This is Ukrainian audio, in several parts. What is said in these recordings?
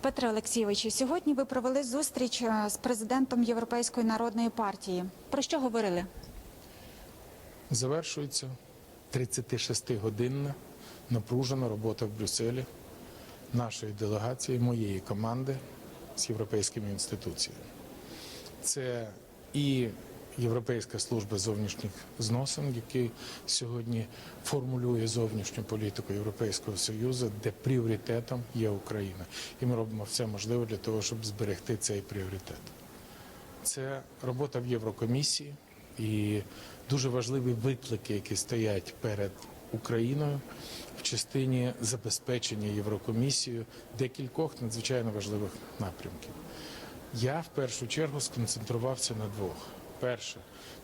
Петре Олексійовичу, сьогодні ви провели зустріч е, з президентом Європейської народної партії. Про що говорили? Завершується 36-годинна напружена робота в Брюсселі нашої делегації, моєї команди з європейськими інституціями. Це і Європейська служба зовнішніх зносин, який сьогодні формулює зовнішню політику Європейського Союзу, де пріоритетом є Україна. І ми робимо все можливе для того, щоб зберегти цей пріоритет. Це робота в Єврокомісії і дуже важливі виклики, які стоять перед Україною в частині забезпечення Єврокомісією декількох надзвичайно важливих напрямків. Я в першу чергу сконцентрувався на двох. Перше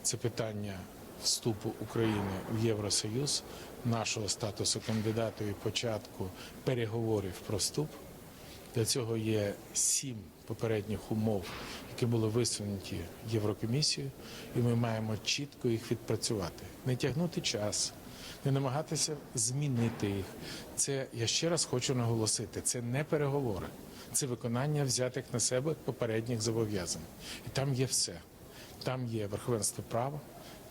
це питання вступу України в Євросоюз, нашого статусу кандидата і початку переговорів про вступ. Для цього є сім попередніх умов, які були висунуті Єврокомісією, і ми маємо чітко їх відпрацювати, не тягнути час, не намагатися змінити їх. Це я ще раз хочу наголосити: це не переговори, це виконання взятих на себе попередніх зобов'язань. І там є все. Там є верховенство права,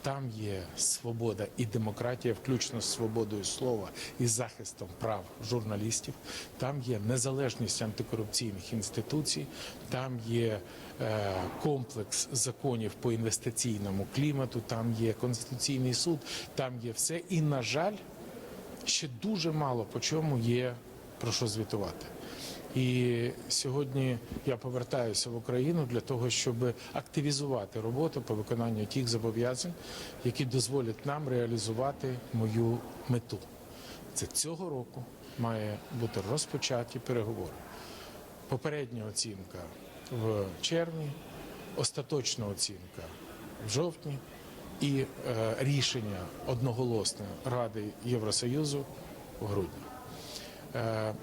там є свобода і демократія, включно з свободою слова і захистом прав журналістів. Там є незалежність антикорупційних інституцій, там є е, комплекс законів по інвестиційному клімату, там є конституційний суд, там є все. І на жаль, ще дуже мало по чому є про що звітувати. І сьогодні я повертаюся в Україну для того, щоб активізувати роботу по виконанню тих зобов'язань, які дозволять нам реалізувати мою мету. Це цього року має бути розпочаті переговори. Попередня оцінка в червні, остаточна оцінка в жовтні і е, рішення одноголосне Ради Євросоюзу в грудні. Е,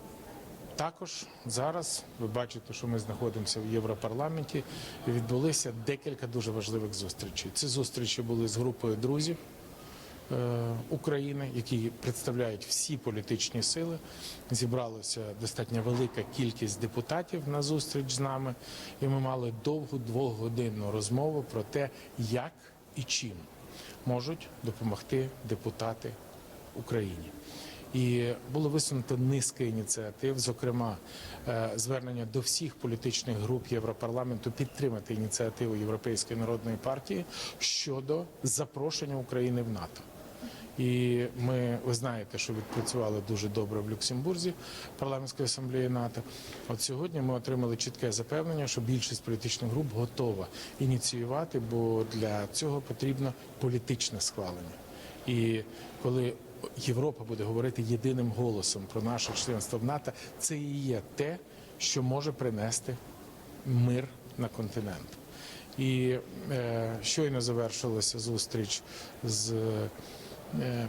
також зараз ви бачите, що ми знаходимося в Європарламенті. Відбулися декілька дуже важливих зустрічей. Ці зустрічі були з групою друзів е, України, які представляють всі політичні сили. Зібралася достатньо велика кількість депутатів на зустріч з нами, і ми мали довгу двохгодинну розмову про те, як і чим можуть допомогти депутати Україні. І було висунуто низка ініціатив, зокрема е, звернення до всіх політичних груп Європарламенту підтримати ініціативу Європейської народної партії щодо запрошення України в НАТО. І ми, ви знаєте, що відпрацювали дуже добре в Люксембурзі парламентської асамблеї НАТО. От сьогодні ми отримали чітке запевнення, що більшість політичних груп готова ініціювати, бо для цього потрібно політичне схвалення. І коли Європа буде говорити єдиним голосом про наше членство в НАТО, це і є те, що може принести мир на континент. І е, щойно завершилася зустріч з е,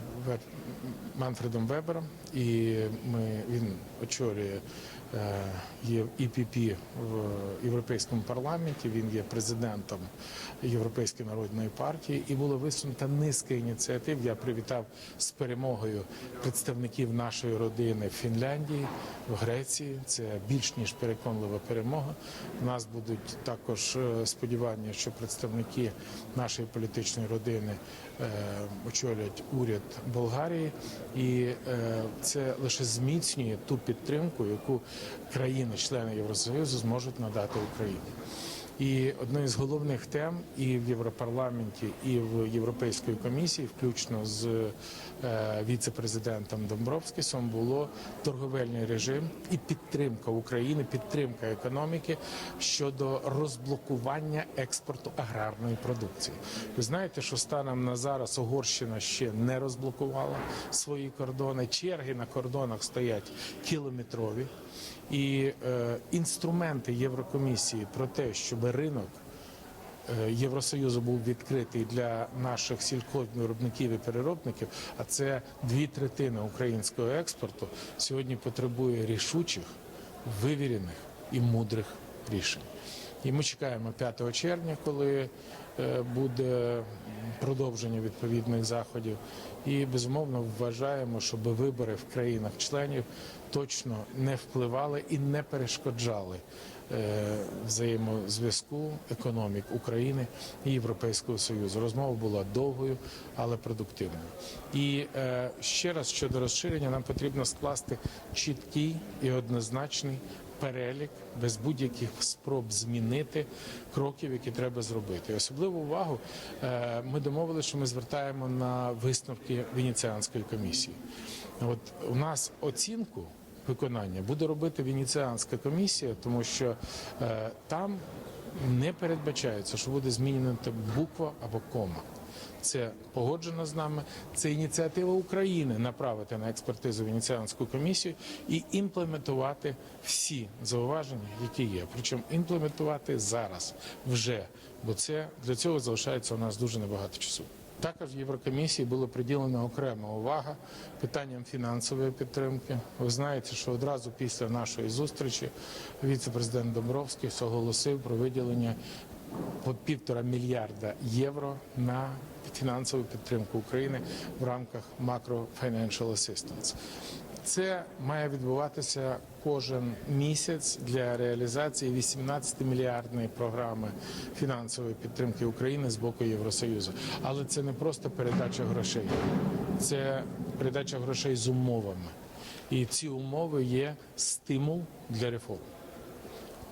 Манфредом Вебером, і ми, він очолює є ІПП в Європейському парламенті. Він є президентом Європейської народної партії, і було висунута низка ініціатив. Я привітав з перемогою представників нашої родини в Фінляндії, в Греції. Це більш ніж переконлива перемога. У нас будуть також е, сподівання, що представники нашої політичної родини е, очолять уряд Болгарії, і е, це лише зміцнює ту підтримку, яку країни-члени Євросоюзу зможуть надати Україні. І одною з головних тем і в Європарламенті, і в Європейській комісії, включно з е, віце-президентом Домбровськісом, було торговельний режим і підтримка України, підтримка економіки щодо розблокування експорту аграрної продукції. Ви знаєте, що станом на зараз Угорщина ще не розблокувала свої кордони. Черги на кордонах стоять кілометрові. І е, інструменти Єврокомісії про те, щоб ринок е, Євросоюзу був відкритий для наших сільхозвиробників і переробників, а це дві третини українського експорту, сьогодні потребує рішучих, вивірених і мудрих рішень. І ми чекаємо 5 червня, коли е, буде продовження відповідних заходів. І безумовно вважаємо, щоб вибори в країнах-членів точно не впливали і не перешкоджали е, взаємозв'язку економік України і Європейського Союзу. Розмова була довгою, але продуктивною. І е, ще раз щодо розширення, нам потрібно скласти чіткий і однозначний перелік без будь-яких спроб змінити кроків, які треба зробити. Особливу увагу е, ми домовилися, що ми звертаємо на висновки Венеціанської комісії. От у нас оцінку виконання буде робити Венеціанська комісія, тому що е, там не передбачається, що буде змінена буква або кома. Це погоджено з нами. Це ініціатива України направити на експертизу Венеціанську комісію і імплементувати всі зауваження, які є. Причому імплементувати зараз вже, бо це для цього залишається у нас дуже небагато часу. Також в Єврокомісії була приділена окрема увага питанням фінансової підтримки. Ви знаєте, що одразу після нашої зустрічі віце-президент Домбровський оголосив про виділення по півтора мільярда євро на фінансову підтримку України в рамках Macro Financial Assistance. Це має відбуватися кожен місяць для реалізації 18-мільярдної програми фінансової підтримки України з боку Євросоюзу. Але це не просто передача грошей, це передача грошей з умовами. І ці умови є стимул для реформ.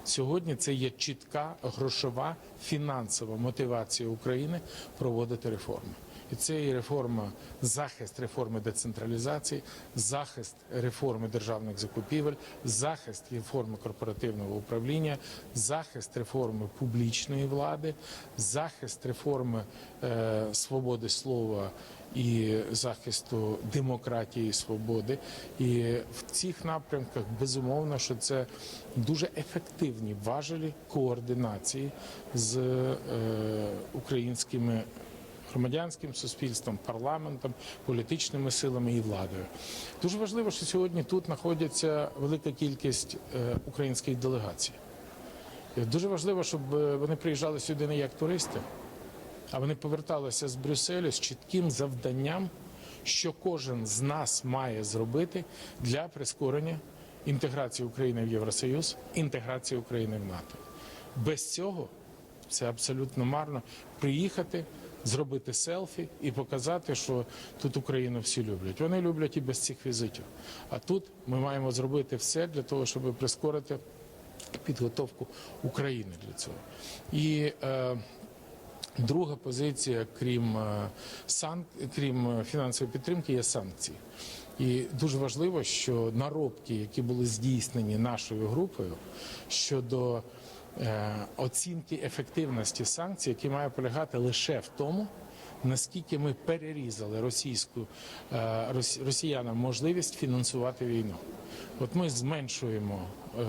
Сьогодні це є чітка грошова фінансова мотивація України проводити реформи. І це і реформа, захист реформи децентралізації, захист реформи державних закупівель, захист реформи корпоративного управління, захист реформи публічної влади, захист реформи е, свободи слова і захисту демократії і свободи. І в цих напрямках безумовно, що це дуже ефективні важелі координації з е, українськими громадянським суспільством, парламентом, політичними силами і владою. Дуже важливо, що сьогодні тут знаходиться велика кількість е, українських делегацій. Дуже важливо, щоб е, вони приїжджали сюди не як туристи, а вони поверталися з Брюсселю з чітким завданням, що кожен з нас має зробити для прискорення інтеграції України в Євросоюз, інтеграції України в НАТО. Без цього це абсолютно марно приїхати, зробити селфі і показати, що тут Україну всі люблять. Вони люблять і без цих візитів. А тут ми маємо зробити все для того, щоб прискорити підготовку України для цього. І е, Друга позиція, крім е, сан... крім е, фінансової підтримки, є санкції. І дуже важливо, що наробки, які були здійснені нашою групою щодо оцінки ефективності санкцій, які має полягати лише в тому, наскільки ми перерізали російську е, рос- росіянам можливість фінансувати війну. От ми зменшуємо е,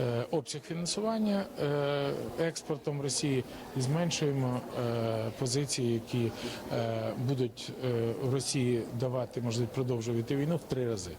е, обсяг фінансування е, експортом Росії і зменшуємо е, позиції, які е, будуть е, Росії давати можливість продовжувати війну в три рази.